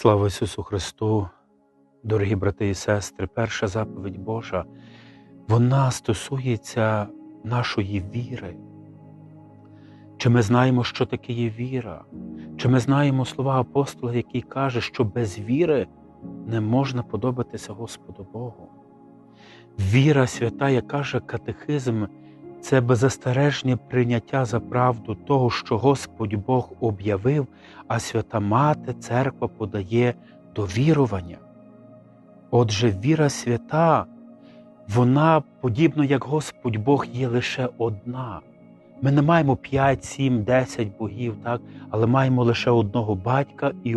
Слава Ісусу Христу, дорогі брати і сестри, перша заповідь Божа, вона стосується нашої віри. Чи ми знаємо, що таке є віра? Чи ми знаємо слова апостола, який каже, що без віри не можна подобатися Господу Богу? Віра свята, як каже катехизм, це беззастережне прийняття за правду того, що Господь Бог об'явив, а свята Мати Церква подає до вірування. Отже, віра свята, вона, подібно як Господь Бог, є лише одна. Ми не маємо 5, 7, 10 богів, так? але маємо лише одного батька і,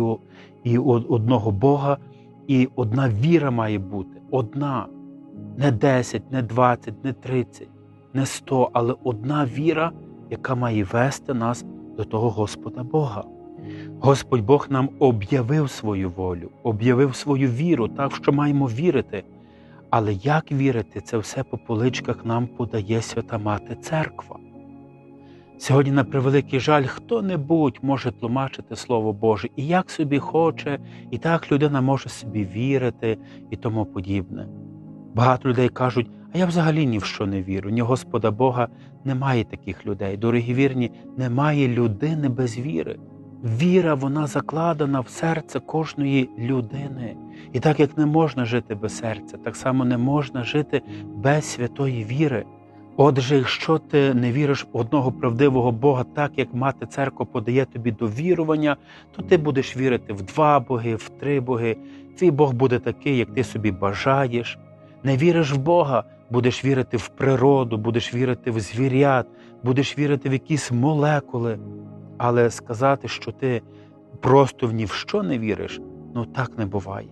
і одного Бога, і одна віра має бути. Одна. Не 10, не 20, не 30, не 100, але одна віра, яка має вести нас до того Господа Бога. Господь Бог нам об'явив свою волю, об'явив свою віру, так що маємо вірити. Але як вірити, це все по поличках нам подає свята Мати Церква. Сьогодні, на превеликий жаль, хто-небудь може тлумачити Слово Боже і як собі хоче, і так людина може собі вірити і тому подібне. Багато людей кажуть, а я взагалі ні в що не вірю. Ні Господа Бога немає таких людей. Дорогі вірні, немає людини без віри. Віра, вона закладена в серце кожної людини. І так як не можна жити без серця, так само не можна жити без святої віри. Отже, якщо ти не віриш в одного правдивого Бога, так як мати церква подає тобі до вірування, то ти будеш вірити в два боги, в три боги. Твій Бог буде такий, як ти собі бажаєш. Не віриш в Бога, будеш вірити в природу, будеш вірити в звірят, будеш вірити в якісь молекули. Але сказати, що ти просто в ні в що не віриш, ну так не буває.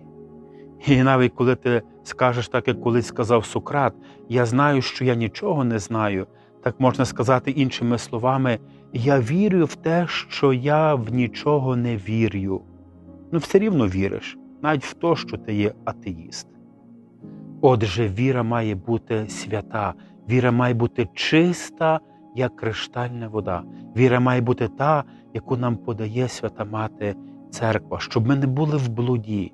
І навіть коли ти скажеш так, як колись сказав Сократ, я знаю, що я нічого не знаю, так можна сказати іншими словами, я вірю в те, що я в нічого не вірю. Ну, все рівно віриш, навіть в те, що ти є атеїст. Отже, віра має бути свята, віра має бути чиста, як криштальна вода. Віра має бути та, яку нам подає свята Мати Церква, щоб ми не були в блуді.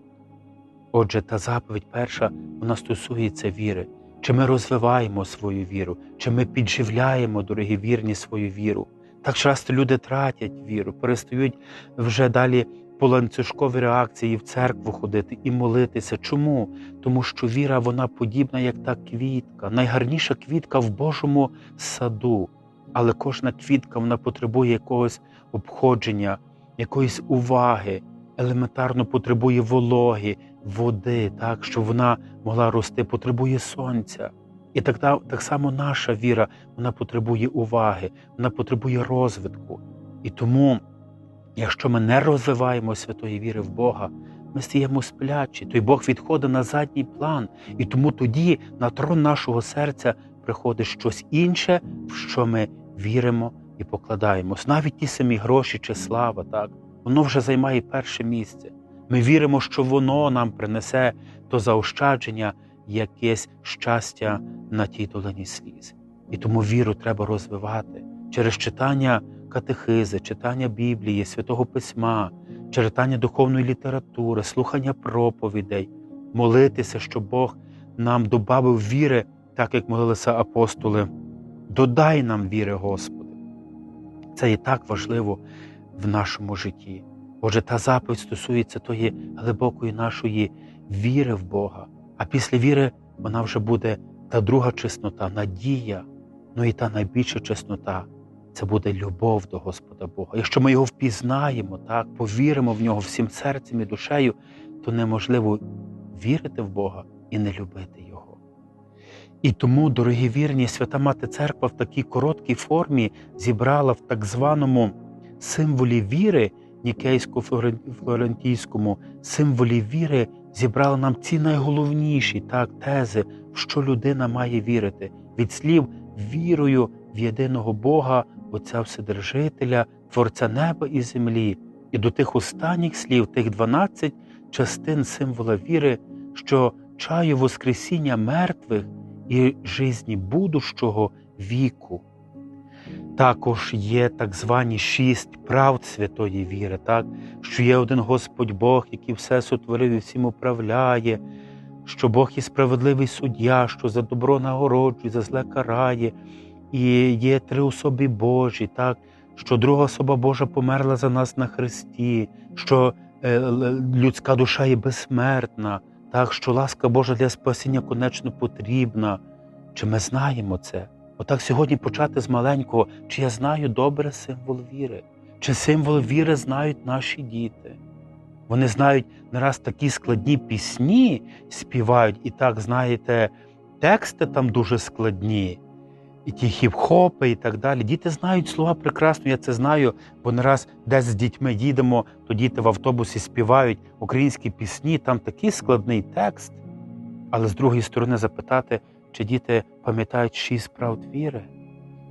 Отже, та заповідь перша, вона стосується віри. Чи ми розвиваємо свою віру, чи ми підживляємо, дорогі вірні, свою віру. Так часто люди тратять віру, перестають вже далі по ланцюжковій реакції в церкву ходити і молитися. Чому? Тому що віра, вона подібна, як та квітка, найгарніша квітка в Божому саду. Але кожна квітка вона потребує якогось обходження, якоїсь уваги, елементарно потребує вологи, води, так, щоб вона могла рости, потребує сонця. І так, так само наша віра вона потребує уваги, вона потребує розвитку. І тому, якщо ми не розвиваємо святої віри в Бога, ми стаємо сплячі, той Бог відходить на задній план, і тому тоді на трон нашого серця приходить щось інше, в що ми віримо і покладаємось. Навіть ті самі гроші чи слава, так, воно вже займає перше місце. Ми віримо, що воно нам принесе то заощадження, якесь щастя на тій долині сліз. І тому віру треба розвивати через читання катехизи, читання Біблії, Святого Письма, читання духовної літератури, слухання проповідей, молитися, щоб Бог нам добавив віри, так як молилися апостоли. Додай нам віри, Господи. Це і так важливо в нашому житті. Отже, та заповідь стосується тої глибокої нашої віри в Бога. А після віри вона вже буде та друга чеснота, надія, ну і та найбільша чеснота це буде любов до Господа Бога. Якщо ми його впізнаємо, так, повіримо в нього всім серцем і душею, то неможливо вірити в Бога і не любити Його. І тому, дорогі вірні, свята Мати Церква в такій короткій формі зібрала в так званому символі віри, нікейсько-флорентійському символі віри, зібрала нам ці найголовніші так, тези, в що людина має вірити. Від слів вірою в єдиного Бога, Отця Вседержителя, Творця неба і землі, і до тих останніх слів, тих 12 частин символа віри, що чаю Воскресіння мертвих і жизні будущого віку. Також є так звані шість правд святої віри, так? що є один Господь Бог, який все сотворив і всім управляє, що Бог є справедливий суддя, що за добро нагороджує, за зле карає, і є три особи Божі, так? що друга особа Божа померла за нас на Христі, що е, людська душа є безсмертна, так? що ласка Божа для спасіння конечно потрібна. Чи ми знаємо це? Отак сьогодні почати з маленького, чи я знаю добре символ віри, чи символ віри знають наші діти. Вони знають не раз такі складні пісні співають, і так, знаєте, тексти там дуже складні, і ті хіп-хопи, і так далі. Діти знають слова прекрасно, я це знаю, бо не раз десь з дітьми їдемо, то діти в автобусі співають українські пісні, там такий складний текст. Але з другої сторони запитати, чи діти пам'ятають шість правд віри?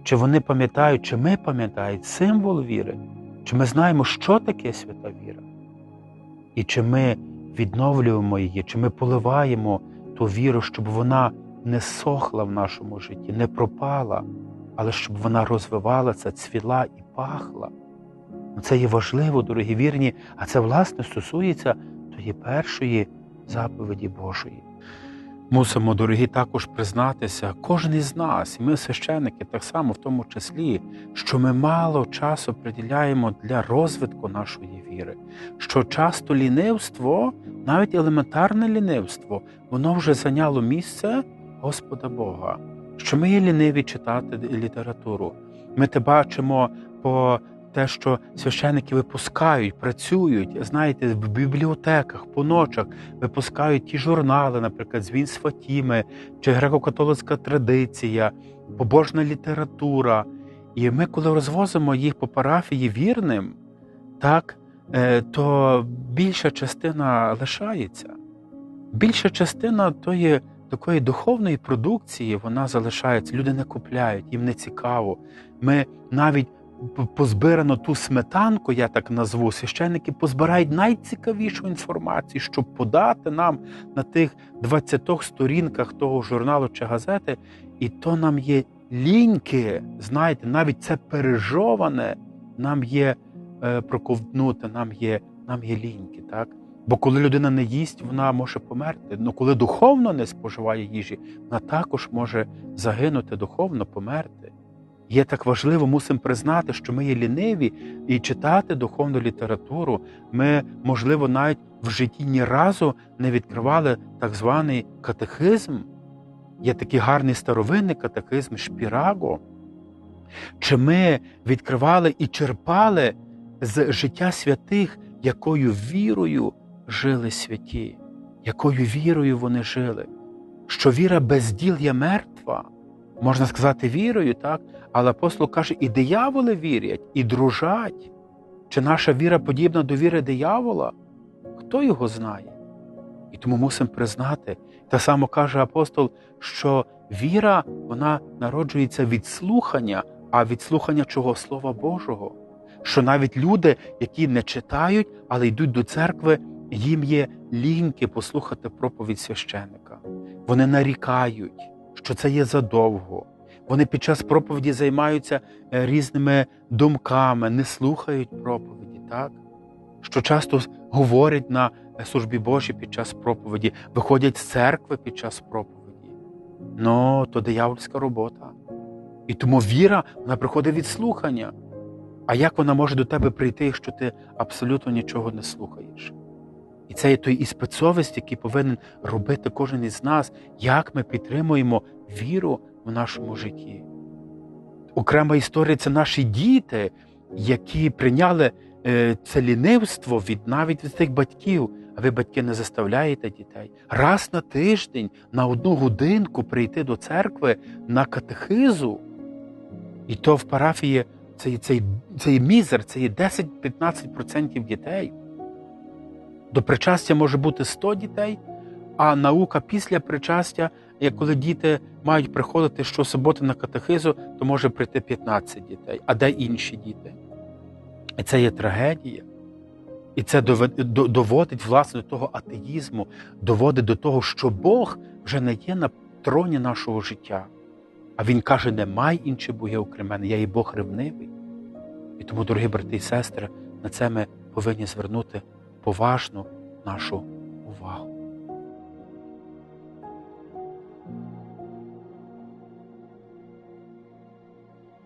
Чи вони пам'ятають, чи ми пам'ятаємо символ віри? Чи ми знаємо, що таке свята віра? І чи ми відновлюємо її, чи ми поливаємо ту віру, щоб вона не сохла в нашому житті, не пропала, але щоб вона розвивалася, цвіла і пахла. Ну, Це є важливо, дорогі вірні, а це, власне, стосується тої першої заповіді Божої. Мусимо, дорогі, також признатися, кожен із нас, і ми священники, так само в тому числі, що ми мало часу приділяємо для розвитку нашої віри, що часто лінивство, навіть елементарне лінивство, воно вже зайняло місце Господа Бога, що ми є ліниві читати літературу. Ми те бачимо по те, що священники випускають, працюють, знаєте, в бібліотеках, по ночах випускають ті журнали, наприклад, «Звін з Фатіми, чи греко-католицька традиція, побожна література. І ми, коли розвозимо їх по парафії вірним, так, е, то більша частина лишається. Більша частина тої такої духовної продукції вона залишається. Люди не купляють, їм не цікаво. Ми навіть позбирано ту сметанку, я так назву, священники позбирають найцікавішу інформацію, щоб подати нам на тих 20 сторінках того журналу чи газети, і то нам є ліньки, знаєте, навіть це пережоване, нам є е, проковтнути, нам є, нам є ліньки, так? Бо коли людина не їсть, вона може померти. Ну коли духовно не споживає їжі, вона також може загинути духовно, померти. Є так важливо, мусимо признати, що ми є ліниві і читати духовну літературу. Ми, можливо, навіть в житті ні разу не відкривали так званий катехизм. Є такий гарний старовинний катехизм Шпіраго. Чи ми відкривали і черпали з життя святих, якою вірою жили святі, якою вірою вони жили? Що віра без діл є мертва, можна сказати, вірою, так? Але апостол каже, і дияволи вірять, і дружать. Чи наша віра подібна до віри диявола? Хто його знає? І тому мусимо признати. Та само каже апостол, що віра вона народжується від слухання, а від слухання чого Слова Божого. Що навіть люди, які не читають, але йдуть до церкви, їм є ліньки послухати проповідь священника. Вони нарікають, що це є задовго. Вони під час проповіді займаються е, різними думками, не слухають проповіді, так? Що часто говорять на е, службі Божій під час проповіді, виходять з церкви під час проповіді. Ну, то диявольська робота. І тому віра вона приходить від слухання. А як вона може до тебе прийти, якщо ти абсолютно нічого не слухаєш? І це є той іспит совісті, який повинен робити кожен із нас, як ми підтримуємо віру в нашому житті. Окрема історія це наші діти, які прийняли е, це лінивство від навіть від тих батьків. А ви, батьки, не заставляєте дітей раз на тиждень на одну годинку прийти до церкви на катехизу. І то в парафії це, це, це є мізер, це є 10-15% дітей. До причастя може бути 100 дітей, а наука після причастя, як коли діти мають приходити щосуботи на катехизу, то може прийти 15 дітей. А де інші діти? І це є трагедія. І це доводить власне до того атеїзму, доводить до того, що Бог вже не є на троні нашого життя. А Він каже: немає інші боги, окрім мене, я є Бог ревнивий. І тому, дорогі брати і сестри, на це ми повинні звернути поважну нашу увагу.